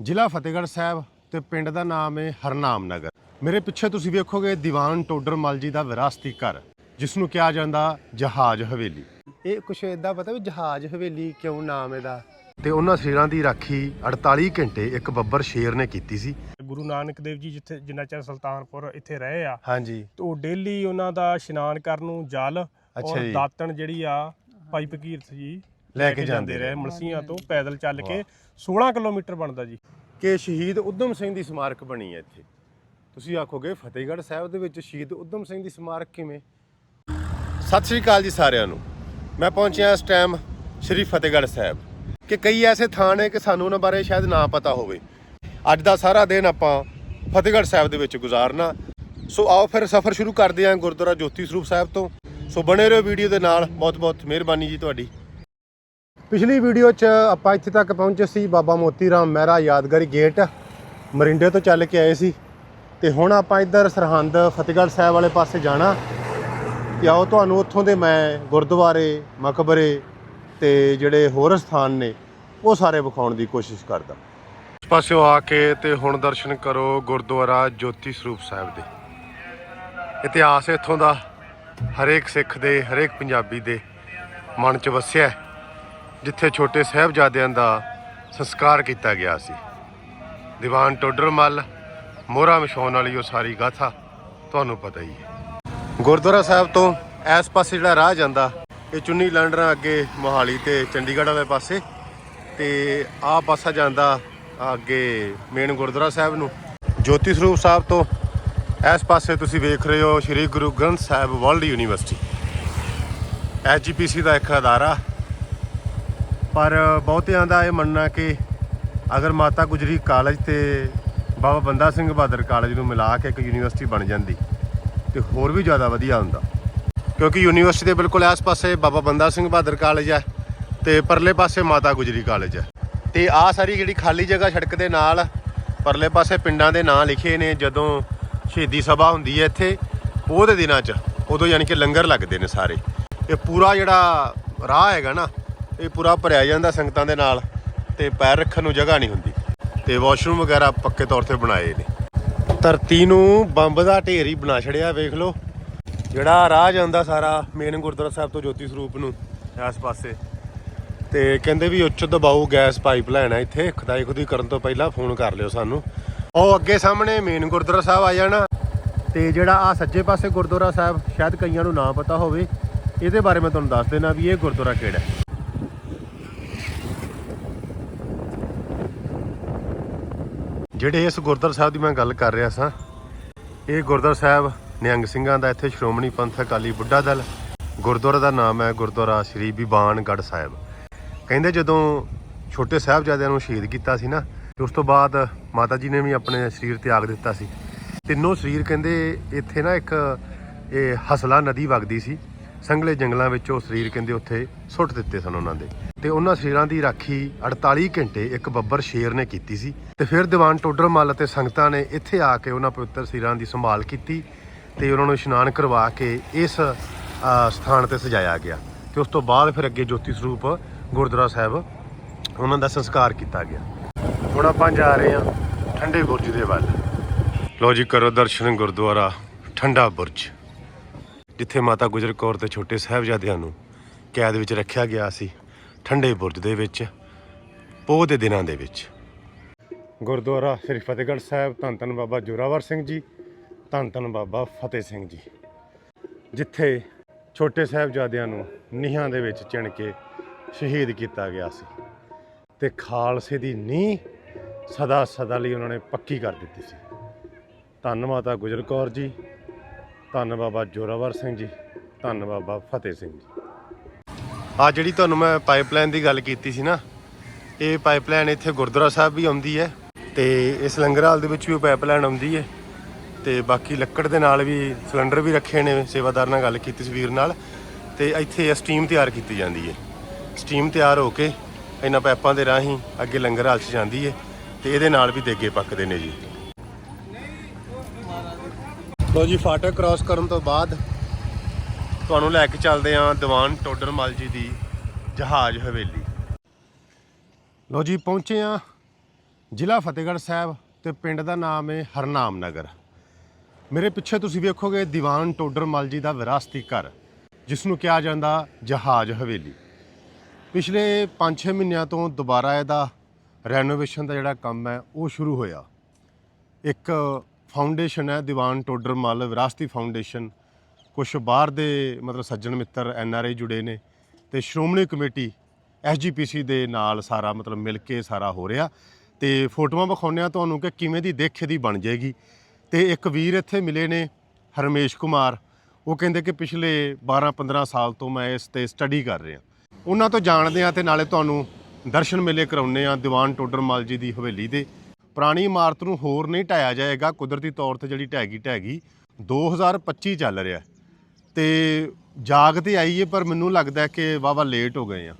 ਜ਼ਿਲ੍ਹਾ ਫਤਿਹਗੜ੍ਹ ਸਾਹਿਬ ਤੇ ਪਿੰਡ ਦਾ ਨਾਮ ਹੈ ਹਰਨਾਮ ਨਗਰ। ਮੇਰੇ ਪਿੱਛੇ ਤੁਸੀਂ ਵੇਖੋਗੇ ਦੀਵਾਨ ਟੋਡਰ ਮਲ ਜੀ ਦਾ ਵਿਰਾਸਤੀ ਘਰ ਜਿਸ ਨੂੰ ਕਿਹਾ ਜਾਂਦਾ ਜਹਾਜ਼ ਹਵੇਲੀ। ਇਹ ਕੁਛ ਇਦਾਂ ਪਤਾ ਵੀ ਜਹਾਜ਼ ਹਵੇਲੀ ਕਿਉਂ ਨਾਮ ਇਹਦਾ? ਤੇ ਉਹਨਾਂ ਸ਼ੇਰਾਂ ਦੀ ਰਾਖੀ 48 ਘੰਟੇ ਇੱਕ ਬੱਬਰ ਸ਼ੇਰ ਨੇ ਕੀਤੀ ਸੀ। ਗੁਰੂ ਨਾਨਕ ਦੇਵ ਜੀ ਜਿੱਥੇ ਜਿੰਨਾ ਚਿਰ ਸੁਲਤਾਨਪੁਰ ਇੱਥੇ ਰਹੇ ਆ ਹਾਂਜੀ। ਤੇ ਉਹ ਡੇਲੀ ਉਹਨਾਂ ਦਾ ਇਸ਼ਨਾਨ ਕਰਨ ਨੂੰ ਜਲ ਔਰ। ਦਾਤਣ ਜਿਹੜੀ ਆ ਭਾਈ ਫਕੀਰਤ ਜੀ ਲੈ ਕੇ ਜਾਂਦੇ ਰਹੇ ਮਲਸੀਆਂ ਤੋਂ ਪੈਦਲ ਚੱਲ ਕੇ 16 ਕਿਲੋਮੀਟਰ ਬਣਦਾ ਜੀ। ਕਿ ਸ਼ਹੀਦ ਉਧਮ ਸਿੰਘ ਦੀ ਸਮਾਰਕ ਬਣੀ ਹੈ ਇੱਥੇ। ਤੁਸੀਂ ਆਖੋਗੇ ਫਤਿਹਗੜ੍ਹ ਸਾਹਿਬ ਦੇ ਵਿੱਚ ਸ਼ਹੀਦ ਉਧਮ ਸਿੰਘ ਦੀ ਸਮਾਰਕ ਕਿਵੇਂ? ਸਤਿ ਸ਼੍ਰੀ ਅਕਾਲ ਜੀ ਸਾਰਿਆਂ ਨੂੰ। ਮੈਂ ਪਹੁੰਚਿਆ ਇਸ ਟਾਈਮ ਸ਼੍ਰੀ ਫਤਿਹਗੜ੍ਹ ਸਾਹਿਬ। ਕਿ ਕਈ ਐਸੇ ਥਾਂ ਨੇ ਕਿ ਸਾਨੂੰ ਉਹਨਾਂ ਬਾਰੇ ਸ਼ਾਇਦ ਨਾ ਪਤਾ ਹੋਵੇ। ਅੱਜ ਦਾ ਸਾਰਾ ਦਿਨ ਆਪਾਂ ਫਤਿਹਗੜ੍ਹ ਸਾਹਿਬ ਦੇ ਵਿੱਚ ਗੁਜ਼ਾਰਨਾ। ਸੋ ਆਓ ਫਿਰ ਸਫ਼ਰ ਸ਼ੁਰੂ ਕਰਦੇ ਹਾਂ ਗੁਰਦੁਆਰਾ ਜੋਤੀ ਸਰੂਪ ਸਾਹਿਬ ਤੋਂ। ਸੋ ਬਣੇ ਰਹੋ ਵੀਡੀਓ ਦੇ ਨਾਲ। ਬਹੁਤ ਬਹੁਤ ਮਿਹਰਬਾਨੀ ਜੀ ਤੁਹਾਡੀ। ਪਿਛਲੀ ਵੀਡੀਓ 'ਚ ਆਪਾਂ ਇੱਥੇ ਤੱਕ ਪਹੁੰਚੇ ਸੀ ਬਾਬਾ ਮੋਤੀ ਰਾਮ ਮਹਿਰਾ ਯਾਦਗਾਰੀ ਗੇਟ, ਮਰਿੰਡੇ ਤੋਂ ਚੱਲ ਕੇ ਆਏ ਸੀ। ਤੇ ਹੁਣ ਆਪਾਂ ਇੱਧਰ ਸਰਹੰਦ ਫਤਿਹਗੜ੍ਹ ਸਾਹਿਬ ਵਾਲੇ ਪਾਸੇ ਜਾਣਾ। ਤੇ ਆਓ ਤੁਹਾਨੂੰ ਉੱਥੋਂ ਦੇ ਮੈਂ ਗੁਰਦੁਆਰੇ, ਮਕਬਰੇ ਤੇ ਜਿਹੜੇ ਹੋਰ ਸਥਾਨ ਨੇ, ਉਹ ਸਾਰੇ ਵਿਖਾਉਣ ਦੀ ਕੋਸ਼ਿਸ਼ ਕਰਦਾ। ਇਸ ਪਾਸਿਓਂ ਆ ਕੇ ਤੇ ਹੁਣ ਦਰਸ਼ਨ ਕਰੋ ਗੁਰਦੁਆਰਾ ਜੋਤੀ ਸਰੂਪ ਸਾਹਿਬ ਦੇ। ਇਤਿਹਾਸ ਇੱਥੋਂ ਦਾ ਹਰੇਕ ਸਿੱਖ ਦੇ, ਹਰੇਕ ਪੰਜਾਬੀ ਦੇ ਮਨ 'ਚ ਵਸਿਆ ਹੈ। ਜਿੱਥੇ ਛੋਟੇ ਸਾਹਿਬਜ਼ਾਦਿਆਂ ਦਾ ਸੰਸਕਾਰ ਕੀਤਾ ਗਿਆ ਸੀ। ਦੀਵਾਨ ਟੋਡਰਮਲ ਮੋਹਰਾ ਵਿਛਾਉਣ ਵਾਲੀ ਉਹ ਸਾਰੀ ਗਾਥਾ ਤੁਹਾਨੂੰ ਪਤਾ ਹੀ ਹੈ। ਗੁਰਦੁਆਰਾ ਸਾਹਿਬ ਤੋਂ ਇਸ ਪਾਸੇ ਜਿਹੜਾ ਰਾਹ ਜਾਂਦਾ, ਇਹ ਚੁੰਨੀ ਲਾਂਡਰਾਂ ਅੱਗੇ ਮੋਹਾਲੀ ਤੇ ਚੰਡੀਗੜ੍ਹ ਵਾਲੇ ਪਾਸੇ ਤੇ ਆਹ ਪਾਸਾ ਜਾਂਦਾ ਅੱਗੇ ਮੇਨ ਗੁਰਦੁਆਰਾ ਸਾਹਿਬ ਨੂੰ। ਜੋਤੀ ਸਰੂਪ ਸਾਹਿਬ ਤੋਂ ਇਸ ਪਾਸੇ ਤੁਸੀਂ ਵੇਖ ਰਹੇ ਹੋ ਸ੍ਰੀ ਗੁਰੂ ਗ੍ਰੰਥ ਸਾਹਿਬ ਵਰਲਡ ਯੂਨੀਵਰਸਿਟੀ। ਐਚਜੀਪੀਸੀ ਦਾ ਇੱਕ ਅਦਾਰਾ ਪਰ ਬਹੁਤਿਆਂ ਦਾ ਇਹ ਮੰਨਣਾ ਕਿ ਅਗਰ ਮਾਤਾ ਗੁਜਰੀ ਕਾਲਜ ਤੇ ਬਾਬਾ ਬੰਦਾ ਸਿੰਘ ਬਹਾਦਰ ਕਾਲਜ ਨੂੰ ਮਿਲਾ ਕੇ ਇੱਕ ਯੂਨੀਵਰਸਿਟੀ ਬਣ ਜਾਂਦੀ ਤੇ ਹੋਰ ਵੀ ਜ਼ਿਆਦਾ ਵਧੀਆ ਹੁੰਦਾ। ਕਿਉਂਕਿ ਯੂਨੀਵਰਸਿਟੀ ਦੇ ਬਿਲਕੁਲ ਆਸ-ਪਾਸੇ ਬਾਬਾ ਬੰਦਾ ਸਿੰਘ ਬਹਾਦਰ ਕਾਲਜ ਹੈ ਤੇ ਪਰਲੇ ਪਾਸੇ ਮਾਤਾ ਗੁਜਰੀ ਕਾਲਜ ਹੈ। ਤੇ ਆ ਸਾਰੀ ਜਿਹੜੀ ਖਾਲੀ ਜਗ੍ਹਾ ਸੜਕ ਦੇ ਨਾਲ, ਪਰਲੇ ਪਾਸੇ ਪਿੰਡਾਂ ਦੇ ਨਾਂ ਲਿਖੇ ਨੇ, ਜਦੋਂ ਸ਼ਹੀਦੀ ਸਭਾ ਹੁੰਦੀ ਹੈ ਇੱਥੇ, ਉਹਦੇ ਦਿਨਾਂ 'ਚ ਉਦੋਂ ਯਾਨੀ ਕਿ ਲੰਗਰ ਲੱਗਦੇ ਨੇ ਸਾਰੇ। ਇਹ ਪੂਰਾ ਜਿਹੜਾ ਰਾਹ ਹੈਗਾ ਨਾ ਇਹ ਪੂਰਾ ਭਰਿਆ ਜਾਂਦਾ ਸੰਗਤਾਂ ਦੇ ਨਾਲ ਤੇ ਪੈਰ ਰੱਖਣ ਨੂੰ ਜਗ੍ਹਾ ਨਹੀਂ ਹੁੰਦੀ। ਤੇ ਵਾਸ਼ਰੂਮ ਵਗੈਰਾ ਪੱਕੇ ਤੌਰ ਤੇ ਬਣਾਏ ਨੇ। ਧਰਤੀ ਨੂੰ ਬੰਬ ਦਾ ਢੇਰ ਹੀ ਬਣਾ ਛੜਿਆ, ਵੇਖ ਲਓ। ਜਿਹੜਾ ਰਾਹ ਜਾਂਦਾ ਸਾਰਾ ਮੇਨ ਗੁਰਦੁਆਰਾ ਸਾਹਿਬ ਤੋਂ ਜੋਤੀ ਸਰੂਪ ਨੂੰ ਆਸ ਪਾਸੇ। ਤੇ ਕਹਿੰਦੇ ਵੀ ਉੱਚ ਦਬਾਊ ਗੈਸ ਪਾਈਪਲਾਈਨ ਹੈ ਇੱਥੇ, ਖੁਦਾਈ ਖੁਦੀ ਕਰਨ ਤੋਂ ਪਹਿਲਾਂ ਫੋਨ ਕਰ ਲਿਓ ਸਾਨੂੰ। ਉਹ ਅੱਗੇ ਸਾਹਮਣੇ ਮੇਨ ਗੁਰਦੁਆਰਾ ਸਾਹਿਬ ਆ ਜਾਣਾ। ਤੇ ਜਿਹੜਾ ਆ ਸੱਜੇ ਪਾਸੇ ਗੁਰਦੁਆਰਾ ਸਾਹਿਬ, ਸ਼ਾਇਦ ਕਈਆਂ ਨੂੰ ਨਾ ਪਤਾ ਹੋਵੇ, ਇਹਦੇ ਬਾਰੇ ਮੈਂ ਤੁਹਾਨੂੰ ਦੱਸ ਦੇਣਾ ਵੀ ਇਹ ਗੁਰਦੁਆਰਾ ਕਿਹੜਾ ਹੈ। ਜਿਹੜੇ ਇਸ ਗੁਰਦੁਆਰਾ ਸਾਹਿਬ ਦੀ ਮੈਂ ਗੱਲ ਕਰ ਰਿਹਾ ਸਾਂ, ਇਹ ਗੁਰਦੁਆਰਾ ਸਾਹਿਬ ਨਿਹੰਗ ਸਿੰਘਾਂ ਦਾ ਇੱਥੇ ਸ਼੍ਰੋਮਣੀ ਪੰਥ ਅਕਾਲੀ ਬੁੱਢਾ ਦਲ, ਗੁਰਦੁਆਰਾ ਦਾ ਨਾਮ ਹੈ ਗੁਰਦੁਆਰਾ ਸ੍ਰੀ ਬੀਬਾਨਗੜ੍ਹ ਸਾਹਿਬ। ਕਹਿੰਦੇ ਜਦੋਂ ਛੋਟੇ ਸਾਹਿਬਜ਼ਾਦਿਆਂ ਨੂੰ ਸ਼ਹੀਦ ਕੀਤਾ ਸੀ ਨਾ, ਤੇ ਉਸ ਤੋਂ ਬਾਅਦ ਮਾਤਾ ਜੀ ਨੇ ਵੀ ਆਪਣੇ ਸਰੀਰ ਤਿਆਗ ਦਿੱਤਾ ਸੀ। ਤਿੰਨੋਂ ਸਰੀਰ ਕਹਿੰਦੇ ਇੱਥੇ ਨਾ ਇੱਕ ਇਹ ਹਸਲਾ ਨਦੀ ਵਗਦੀ ਸੀ, ਸੰਘਲੇ ਜੰਗਲਾਂ ਵਿੱਚ ਉਹ ਸਰੀਰ ਕਹਿੰਦੇ ਉੱਥੇ ਸੁੱਟ ਦਿੱਤੇ ਸਨ ਉਹਨਾਂ ਦੇ। ਤੇ ਉਹਨਾਂ ਸਰੀਰਾਂ ਦੀ ਰਾਖੀ 48 ਘੰਟੇ ਇੱਕ ਬੱਬਰ ਸ਼ੇਰ ਨੇ ਕੀਤੀ ਸੀ। ਤੇ ਫਿਰ ਦੀਵਾਨ ਟੋਡਰ ਮੱਲ ਅਤੇ ਸੰਗਤਾਂ ਨੇ ਇੱਥੇ ਆ ਕੇ ਉਹਨਾਂ ਪਵਿੱਤਰ ਸਰੀਰਾਂ ਦੀ ਸੰਭਾਲ ਕੀਤੀ ਤੇ ਉਹਨਾਂ ਨੂੰ ਇਸ਼ਨਾਨ ਕਰਵਾ ਕੇ ਇਸ ਸਥਾਨ ਤੇ ਸਜਾਇਆ ਗਿਆ। ਤੇ ਉਸ ਤੋਂ ਬਾਅਦ ਫਿਰ ਅੱਗੇ ਜੋਤੀ ਸਰੂਪ ਗੁਰਦੁਆਰਾ ਸਾਹਿਬ ਉਹਨਾਂ ਦਾ ਸੰਸਕਾਰ ਕੀਤਾ ਗਿਆ। ਹੁਣ ਆਪਾਂ ਜਾ ਰਹੇ ਹਾਂ ਠੰਡੇ ਬੁਰਜ ਦੇ ਵੱਲ। ਲੋ ਜੀ, ਕਰੋ ਦਰਸ਼ਨ ਗੁਰਦੁਆਰਾ ਠੰਡਾ ਬੁਰਜ, ਜਿੱਥੇ ਮਾਤਾ ਗੁਜਰ ਕੌਰ ਤੇ ਛੋਟੇ ਸਾਹਿਬਜ਼ਾਦਿਆਂ ਨੂੰ ਕੈਦ ਵਿੱਚ ਰੱਖਿਆ ਗਿਆ ਸੀ। ਠੰਡੇ ਬੁਰਜ ਦੇ ਵਿੱਚ, ਪੋਹ ਦੇ ਦਿਨਾਂ ਦੇ ਵਿੱਚ। ਗੁਰਦੁਆਰਾ ਸ੍ਰੀ ਫਤਿਹਗੜ੍ਹ ਸਾਹਿਬ, ਧੰਨ ਧੰਨ ਬਾਬਾ ਜੋਰਾਵਰ ਸਿੰਘ ਜੀ, ਧੰਨ ਧੰਨ ਬਾਬਾ ਫਤਿਹ ਸਿੰਘ ਜੀ। ਜਿੱਥੇ ਛੋਟੇ ਸਾਹਿਬਜ਼ਾਦਿਆਂ ਨੂੰ ਨੀਹਾਂ ਦੇ ਵਿੱਚ ਚਿਣ ਕੇ ਸ਼ਹੀਦ ਕੀਤਾ ਗਿਆ ਸੀ। ਤੇ ਖਾਲਸੇ ਦੀ ਨੀਂਹ ਸਦਾ ਸਦਾ ਲਈ ਉਹਨਾਂ ਨੇ ਪੱਕੀ ਕਰ ਦਿੱਤੀ ਸੀ। ਧੰਨ ਮਾਤਾ ਗੁਜਰ ਕੌਰ ਜੀ, ਧੰਨ ਬਾਬਾ ਜੋਰਾਵਰ ਸਿੰਘ ਜੀ, ਧੰਨ ਬਾਬਾ ਫਤਿਹ ਸਿੰਘ ਜੀ। ਆ ਜਿਹੜੀ ਤੁਹਾਨੂੰ ਮੈਂ ਪਾਈਪਲਾਈਨ ਦੀ ਗੱਲ ਕੀਤੀ ਸੀ ਨਾ, ਇਹ ਪਾਈਪਲਾਈਨ ਇੱਥੇ ਗੁਰਦੁਆਰਾ ਸਾਹਿਬ ਵੀ ਆਉਂਦੀ ਹੈ ਤੇ ਇਸ ਲੰਗਰ ਹਾਲ ਦੇ ਵਿੱਚ ਵੀ ਪਾਈਪਲਾਈਨ ਆਉਂਦੀ ਹੈ ਤੇ ਬਾਕੀ ਲੱਕੜ ਦੇ ਨਾਲ ਵੀ ਸਿਲੰਡਰ ਵੀ ਰੱਖੇ ਨੇ, ਸੇਵਾਦਾਰ ਨਾਲ ਗੱਲ ਕੀਤੀ ਸੀ ਵੀਰ ਨਾਲ ਤੇ ਇੱਥੇ ਸਟੀਮ ਤਿਆਰ ਕੀਤੀ ਜਾਂਦੀ ਹੈ। ਸਟੀਮ ਤਿਆਰ ਹੋ ਕੇ ਇਹਨਾਂ ਪਾਈਪਾਂ ਦੇ ਰਾਹੀਂ ਅੱਗੇ ਲੰਗਰ ਹਾਲ 'ਚ ਜਾਂਦੀ ਹੈ ਤੇ ਇਹਦੇ ਨਾਲ ਵੀ ਦੇਗੇ ਪੱਕਦੇ ਨੇ ਜੀ। ਲੋ ਜੀ, ਫਾਟਕ ਕ੍ਰਾਸ ਕਰਨ ਤੋਂ ਬਾਅਦ ਤੁਹਾਨੂੰ ਲੈ ਕੇ ਚੱਲਦੇ ਆਂ ਦੀਵਾਨ ਟੋਡਰਮਲ ਜੀ ਦੀ ਜਹਾਜ਼ ਹਵੇਲੀ। ਲੋ ਜੀ, ਪਹੁੰਚੇ ਆਂ ਜ਼ਿਲ੍ਹਾ ਫਤਿਹਗੜ੍ਹ ਸਾਹਿਬ ਤੇ ਪਿੰਡ ਦਾ ਨਾਮ ਹੈ ਹਰਨਾਮ ਨਗਰ ਮੇਰੇ ਪਿੱਛੇ ਤੁਸੀਂ ਵੇਖੋਗੇ ਦੀਵਾਨ ਟੋਡਰਮਲ ਜੀ ਦਾ ਵਿਰਾਸਤੀ ਘਰ, ਜਿਸ ਨੂੰ ਕਿਹਾ ਜਾਂਦਾ ਜਹਾਜ਼ ਹਵੇਲੀ। ਪਿਛਲੇ 5-6 ਮਹੀਨਿਆਂ ਤੋਂ ਦੁਬਾਰਾ ਇਹਦਾ ਰੈਨੋਵੇਸ਼ਨ ਦਾ ਜਿਹੜਾ ਕੰਮ ਹੈ, ਉਹ ਸ਼ੁਰੂ ਹੋਇਆ। ਇੱਕ ਫਾਊਂਡੇਸ਼ਨ ਹੈ ਦੀਵਾਨ ਟੋਡਰਮਲ, ਵਿਰਾਸਤੀ ਫਾਊਂਡੇਸ਼ਨ ਕੁਝ ਬਾਹਰ ਦੇ ਮਤਲਬ ਸੱਜਣ ਮਿੱਤਰ ਐਨ ਆਰ ਆਈ ਜੁੜੇ ਨੇ ਤੇ ਸ਼੍ਰੋਮਣੀ ਕਮੇਟੀ ਐਸਜੀਪੀਸੀ ਦੇ ਨਾਲ ਸਾਰਾ ਮਤਲਬ ਮਿਲ ਕੇ ਸਾਰਾ ਹੋ ਰਿਹਾ ਤੇ ਫੋਟੋਆਂ ਵਿਖਾਉਂਦੇ ਆ ਤੁਹਾਨੂੰ ਕਿ ਕਿਵੇਂ ਦੀ ਦੇਖ ਦੀ ਬਣ ਜਾਏਗੀ। ਤੇ ਇੱਕ ਵੀਰ ਇੱਥੇ ਮਿਲੇ ਨੇ, ਹਰਮੇਸ਼ ਕੁਮਾਰ। ਉਹ ਕਹਿੰਦੇ ਕਿ ਪਿਛਲੇ 12-15 ਸਾਲ ਤੋਂ ਮੈਂ ਇਸ ਤੇ ਸਟੱਡੀ ਕਰ ਰਿਹਾ। ਉਹਨਾਂ ਤੋਂ ਜਾਣਦੇ ਆ ਤੇ ਨਾਲੇ ਤੁਹਾਨੂੰ ਦਰਸ਼ਨ ਮੇਲੇ ਕਰਾਉਨੇ ਆ ਦੀਵਾਨ ਟੋਡਰਮਲ ਜੀ ਦੀ ਹਵੇਲੀ ਦੇ। ਪੁਰਾਣੀ ਇਮਾਰਤ ਨੂੰ ਹੋਰ ਨਹੀਂ ਢਾਇਆ ਜਾਏਗਾ, ਕੁਦਰਤੀ ਤੌਰ ਤੇ ਜਿਹੜੀ ਢਹਿ ਗਈ ਢਹਿ ਗਈ। 2025 ਚੱਲ ਰਿਹਾ। ਤੇ ਜਾਗ ਤੇ ਆਈ ਹੈ ਪਰ ਮੈਨੂੰ ਲੱਗਦਾ ਕਿ ਵਾਵਾ ਲੇਟ ਹੋ ਗਏ ਆ।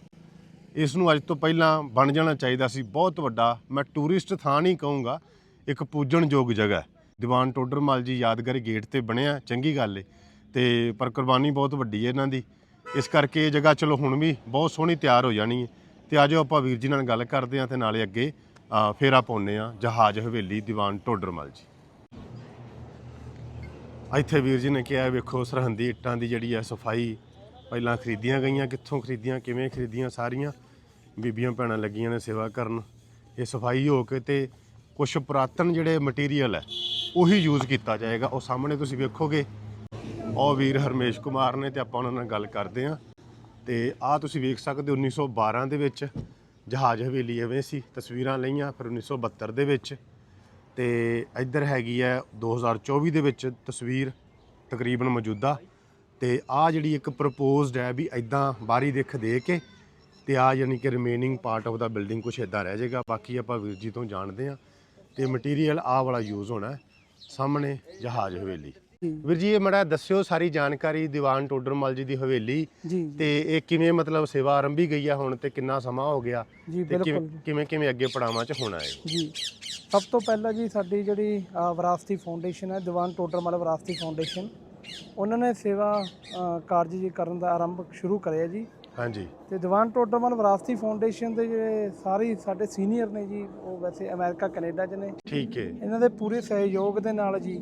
ਇਸ ਨੂੰ ਅੱਜ ਤੋਂ ਪਹਿਲਾਂ ਬਣ ਜਾਣਾ ਚਾਹੀਦਾ ਸੀ ਬਹੁਤ ਵੱਡਾ। ਮੈਂ ਟੂਰਿਸਟ ਥਾਂ ਨਹੀਂ ਕਹੂੰਗਾ, ਇੱਕ ਪੂਜਣਯੋਗ ਜਗ੍ਹਾ ਹੈ। ਦੀਵਾਨ ਟੋਡਰਮਲ ਜੀ ਯਾਦਗਾਰੀ ਗੇਟ ਤੇ ਬਣਿਆ, ਚੰਗੀ ਗੱਲ ਏ। ਤੇ ਪਰ ਕੁਰਬਾਨੀ ਬਹੁਤ ਵੱਡੀ ਹੈ ਇਹਨਾਂ ਦੀ। ਇਸ ਕਰਕੇ ਇਹ ਜਗ੍ਹਾ ਚਲੋ ਹੁਣ ਵੀ ਬਹੁਤ ਸੋਹਣੀ ਤਿਆਰ ਹੋ ਜਾਣੀ ਹੈ ਤੇ ਆਜੋ ਆਪਾਂ ਵੀਰ ਜੀ ਨਾਲ ਗੱਲ ਕਰਦੇ ਹਾਂ ਤੇ ਨਾਲੇ ਅੱਗੇ ਫੇਰਾ ਪਾਉਂਦੇ ਆ ਜਹਾਜ਼ ਹਵੇਲੀ ਦੀਵਾਨ ਟੋਡਰਮਲ ਜੀ। ਇੱਥੇ ਵੀਰ ਜੀ ਨੇ ਕਿਹਾ ਵੇਖੋ, ਸਰਹੰਦੀ ਇੱਟਾਂ ਦੀ ਜਿਹੜੀ ਹੈ ਸਫ਼ਾਈ ਪਹਿਲਾਂ ਖਰੀਦੀਆਂ ਗਈਆਂ, ਕਿੱਥੋਂ ਖਰੀਦੀਆਂ, ਕਿਵੇਂ ਖਰੀਦੀਆਂ, ਸਾਰੀਆਂ ਬੀਬੀਆਂ ਭੈਣਾਂ ਲੱਗੀਆਂ ਨੇ ਸੇਵਾ ਕਰਨ। ਇਹ ਸਫ਼ਾਈ ਹੋ ਕੇ ਤੇ ਕੁਝ ਪੁਰਾਤਨ ਜਿਹੜੇ ਮਟੀਰੀਅਲ ਹੈ, ਉਹੀ ਯੂਜ਼ ਕੀਤਾ ਜਾਏਗਾ। ਉਹ ਸਾਹਮਣੇ ਤੁਸੀਂ ਵੇਖੋਗੇ, ਉਹ ਵੀਰ ਹਰਮੇਸ਼ ਕੁਮਾਰ ਨੇ ਤੇ ਆਪਾਂ ਉਹਨਾਂ ਨਾਲ ਗੱਲ ਕਰਦੇ ਹਾਂ। ਤੇ ਆਹ ਤੁਸੀਂ ਵੇਖ ਸਕਦੇ ਹੋ 1912 ਦੇ ਵਿੱਚ ਜਹਾਜ਼ ਹਵੇਲੀ ਐਵੇਂ ਸੀ, ਤਸਵੀਰਾਂ ਲਈਆਂ, ਫਿਰ 1972 ਦੇ ਵਿੱਚ ਤੇ ਇੱਧਰ ਹੈਗੀ ਹੈ 2024 ਦੇ ਵਿੱਚ ਤਸਵੀਰ ਤਕਰੀਬਨ ਮੌਜੂਦਾ ਤੇ ਆ ਜਿਹੜੀ ਇੱਕ ਪ੍ਰਪੋਜ਼ਡ ਹੈ ਵੀ ਐਦਾਂ ਬਾਹਰੀ ਦਿੱਖ ਦੇ ਕੇ ਤੇ ਆ ਯਾਨੀ ਕਿ remaining part of the building ਕੁਛ ਇਦਾਂ ਰਹਿ ਜਾਏਗਾ, ਬਾਕੀ ਆਪਾਂ ਵੀਰ ਜੀ ਤੋਂ ਜਾਣਦੇ ਆ ਤੇ ਮਟੀਰੀਅਲ ਆ ਵਾਲਾ ਯੂਜ਼ ਹੋਣਾ ਸਾਹਮਣੇ ਜਹਾਜ਼ ਹਵੇਲੀ। ਵੀਰ ਜੀ ਇਹ ਮੜਾ ਦੱਸਿਓ ਸਾਰੀ ਜਾਣਕਾਰੀ ਦੀਵਾਨ ਟੋਡਰਮਲ ਜੀ ਦੀ ਹਵੇਲੀ। ਤੇ ਇਹ ਕਿਵੇਂ ਮਤਲਬ ਸੇਵਾ ਆਰੰਭੀ ਗਈ ਆ ਹੁਣ ਤੇ ਕਿੰਨਾ ਸਮਾਂ ਹੋ ਗਿਆ? ਤੇ ਕਿਵੇਂ ਕਿਵੇਂ ਅੱਗੇ ਪੜਾਵਾਂ ਚ ਹੋਣਾ ਹੈ? ਜੀ। ਸਭ ਤੋਂ ਪਹਿਲਾਂ ਜੀ ਸਾਡੀ ਜਿਹੜੀ ਵਿਰਾਸਤੀ ਫਾਊਂਡੇਸ਼ਨ ਹੈ ਦੀਵਾਨ ਟੋਡਰਮਲ ਵਿਰਾਸਤੀ ਫਾਊਂਡੇਸ਼ਨ ਉਹਨਾਂ ਨੇ ਸੇਵਾ ਕਾਰਜ ਜੀ ਕਰਨ ਦਾ ਆਰੰਭ ਸ਼ੁਰੂ ਕਰਿਆ ਜੀ। ਹਾਂਜੀ। ਤੇ ਦੀਵਾਨ ਟੋਡਰਮਲ ਵਿਰਾਸਤੀ ਫਾਊਂਡੇਸ਼ਨ ਦੇ ਜਿਹੜੇ ਸਾਰੇ ਸਾਡੇ ਸੀਨੀਅਰ ਨੇ ਜੀ ਉਹ ਵੈਸੇ ਅਮਰੀਕਾ ਕੈਨੇਡਾ 'ਚ ਨੇ। ਠੀਕ ਹੈ ਇਹਨਾਂ ਦੇ ਪੂਰੇ ਸਹਿਯੋਗ ਦੇ ਨਾਲ ਜੀ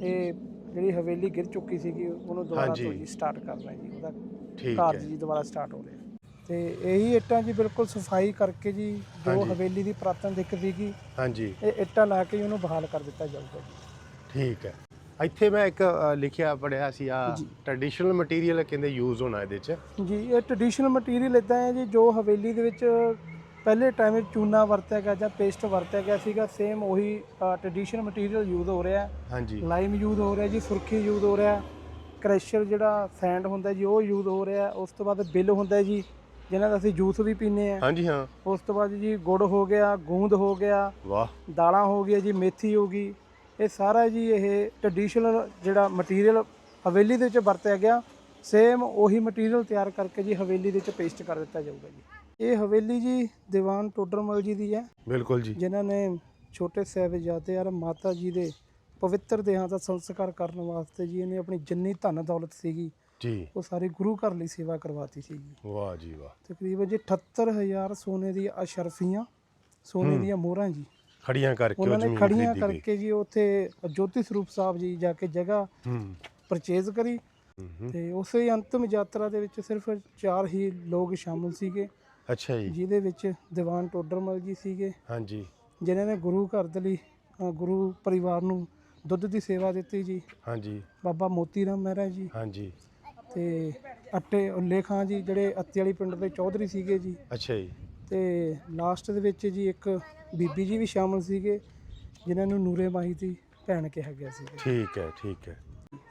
ਇਹ ਜਿਹੜੀ ਹਵੇਲੀ ਗਿਰ ਚੁੱਕੀ ਸੀਗੀ ਉਹਨੂੰ ਦੁਬਾਰਾ ਹਾਂਜੀ। ਤੋਂ ਜੀ ਸਟਾਰਟ ਕਰਨਾ ਜੀ ਉਹਦਾ ਠੀਕ ਕਾਰਜ ਹੈ ਜੀ ਦੁਬਾਰਾ ਸਟਾਰਟ ਹੋ ਰਿਹਾ ਤੇ ਇਹੀ ਇੱਟਾਂ ਜੀ ਬਿਲਕੁਲ ਸਫ਼ਾਈ ਕਰਕੇ ਜੀ ਜੋ ਹਾਂਜੀ। ਹਵੇਲੀ ਦੀ ਪੁਰਾਤਨ ਦਿੱਖ ਸੀਗੀ ਹਾਂਜੀ ਇਹ ਇੱਟਾਂ ਲਾ ਕੇ ਹੀ ਉਹਨੂੰ ਬਹਾਲ ਕਰ ਦਿੱਤਾ ਜਾਊਗਾ ਜੀ ਠੀਕ ਹੈ ਇੱਥੇ ਮੈਂ ਇੱਕ ਅ, ਲਿਖਿਆ ਪੜਿਆ ਸੀ ਆ ਜੀ। ਟ੍ਰੈਡੀਸ਼ਨਲ ਮਟੀਰੀਅਲ ਕਹਿੰਦੇ ਯੂਜ਼ ਹੋਣਾ ਇਹਦੇ ਚ ਜੀ ਇਹ ਟ੍ਰੈਡੀਸ਼ਨਲ ਮਟੀਰੀਅਲ ਇਦਾਂ ਹੈ ਜੀ ਜੋ ਹਵੇਲੀ ਦੇ ਵਿੱਚ ਪਹਿਲੇ ਟਾਈਮ ਵਿੱਚ ਚੂਨਾ ਵਰਤਿਆ ਗਿਆ ਜਾਂ ਪੇਸਟ ਵਰਤਿਆ ਗਿਆ ਸੀਗਾ ਸੇਮ ਉਹੀ ਟ੍ਰੈਡੀਸ਼ਨਲ ਮਟੀਰੀਅਲ ਯੂਜ਼ ਹੋ ਰਿਹਾ ਹੈ। ਹਾਂਜੀ। ਲਾਈਮ ਯੂਜ਼ ਹੋ ਰਿਹਾ ਜੀ ਸੁਰਖੀ ਯੂਜ਼ ਹੋ ਰਿਹਾ ਕ੍ਰੈਸ਼ਰ ਜਿਹੜਾ ਸੈਂਡ ਹੁੰਦਾ ਜੀ ਉਹ ਯੂਜ਼ ਹੋ ਰਿਹਾ ਉਸ ਤੋਂ ਬਾਅਦ ਬਿੱਲ ਹੁੰਦਾ ਜੀ ਜਿਹਨਾਂ ਦਾ ਅਸੀਂ ਜੂਸ ਵੀ ਪੀਂਦੇ ਆ ਹਾਂਜੀ ਹਾਂ। ਉਸ ਤੋਂ ਬਾਅਦ ਜੀ ਗੁੜ ਹੋ ਗਿਆ ਗੂੰਦ ਹੋ ਗਿਆ ਵਾਹ। ਦਾਲਾਂ ਹੋ ਗਈਆਂ ਜੀ ਮੇਥੀ ਹੋ ਗਈ। ਇਹ ਸਾਰਾ ਜੀ ਇਹ ਟ੍ਰੈਡੀਸ਼ਨਲ ਜਿਹੜਾ ਮਟੀਰੀਅਲ ਹਵੇਲੀ ਦੇ ਵਿੱਚ ਵਰਤਿਆ ਗਿਆ। ਸੇਮ ਉਹੀ ਮਟੀਰੀਅਲ ਤਿਆਰ ਕਰਕੇ ਜੀ ਹਵੇਲੀ ਦੇ ਵਿੱਚ ਪੇਸਟ ਕਰ ਦਿੱਤਾ ਜਾਊਗਾ ਜੀ। ਇਹ ਹਵੇਲੀ ਜੀ ਦੀਵਾਨ ਟੋਡਰਮਲ ਜੀ ਦੀ ਹੈ। ਬਿਲਕੁਲ ਜੀ। ਜਿਨ੍ਹਾਂ ਨੇ ਛੋਟੇ ਸਾਹਿਬਜ਼ਾਦੇ ਔਰ ਮਾਤਾ ਜੀ ਦੇ ਪਵਿੱਤਰ ਦੇਹਾਂ ਦਾ ਸੰਸਕਾਰ ਕਰਨ ਵਾਸਤੇ ਜੀ ਇਹਨੇ ਆਪਣੀ ਜਿੰਨੀ ਧਨ ਦੌਲਤ ਸੀਗੀ ਜੀ। ਉਹ ਸਾਰੀ ਗੁਰੂ ਘਰ ਲਈ ਸੇਵਾ ਕਰਵਾਤੀ ਸੀਗੀ ਵਾਹ ਜੀ ਵਾਹ। ਤਕਰੀਬਨ ਜੀ 78000 ਸੋਨੇ ਦੀ ਅਸ਼ਰਫੀਆਂ ਸੋਨੇ ਦੀਆਂ ਮੋਹਰਾਂ ਜੀ। ਖੜੀਆਂ ਕਰਕੇ ਉਹ ਉਹਨਾਂ ਨੇ ਖੜੀਆਂ ਕਰਕੇ ਜੀ ਉੱਥੇ ਜੋਤੀ ਸਰੂਪ ਸਾਹਿਬ ਜੀ ਜਾ ਕੇ ਜਗ੍ਹਾ ਪਰਚੇਜ਼ ਕਰੀ ਤੇ ਉਸੇ ਅੰਤਮ ਯਾਤਰਾ ਦੇ ਵਿੱਚ ਸਿਰਫ ਚਾਰ ਹੀ ਲੋਕ ਸ਼ਾਮਲ ਸੀਗੇ। ਅੱਛਾ ਜੀ। ਜਿਹਦੇ ਵਿੱਚ ਦੀਵਾਨ ਟੋਡਰਮਲ ਜੀ ਸੀਗੇ। ਹਾਂਜੀ। ਜਿਨ੍ਹਾਂ ਨੇ ਗੁਰੂ ਘਰ ਦੇ ਲਈ ਅ, ਗੁਰੂ ਪਰਿਵਾਰ ਨੂੰ ਦੁੱਧ ਦੀ ਸੇਵਾ ਦਿੱਤੀ ਜੀ। ਹਾਂਜੀ। ਬਾਬਾ ਮੋਤੀ ਰਾਮ ਮਹਿਰਾ ਜੀ। ਹਾਂਜੀ। ਤੇ ਅੱਟੇ ਉੱਲੇ ਖਾਂ ਜੀ ਜਿਹੜੇ ਅੱਤੇ ਵਾਲੀ ਪਿੰਡ ਦੇ ਚੌਧਰੀ ਸੀਗੇ ਜੀ। ਅੱਛਾ ਜੀ। ਤੇ ਲਾਸਟ ਦੇ ਵਿੱਚ ਜੀ ਇੱਕ ਬੀਬੀ ਜੀ ਵੀ ਸ਼ਾਮਲ ਸੀਗੇ ਜਿਨ੍ਹਾਂ ਨੂੰ ਨੂਰੇ ਮਾਹੀ ਦੀ ਭੈਣ ਕਿਹਾ ਗਿਆ ਸੀ। ਠੀਕ ਹੈ ਠੀਕ ਹੈ।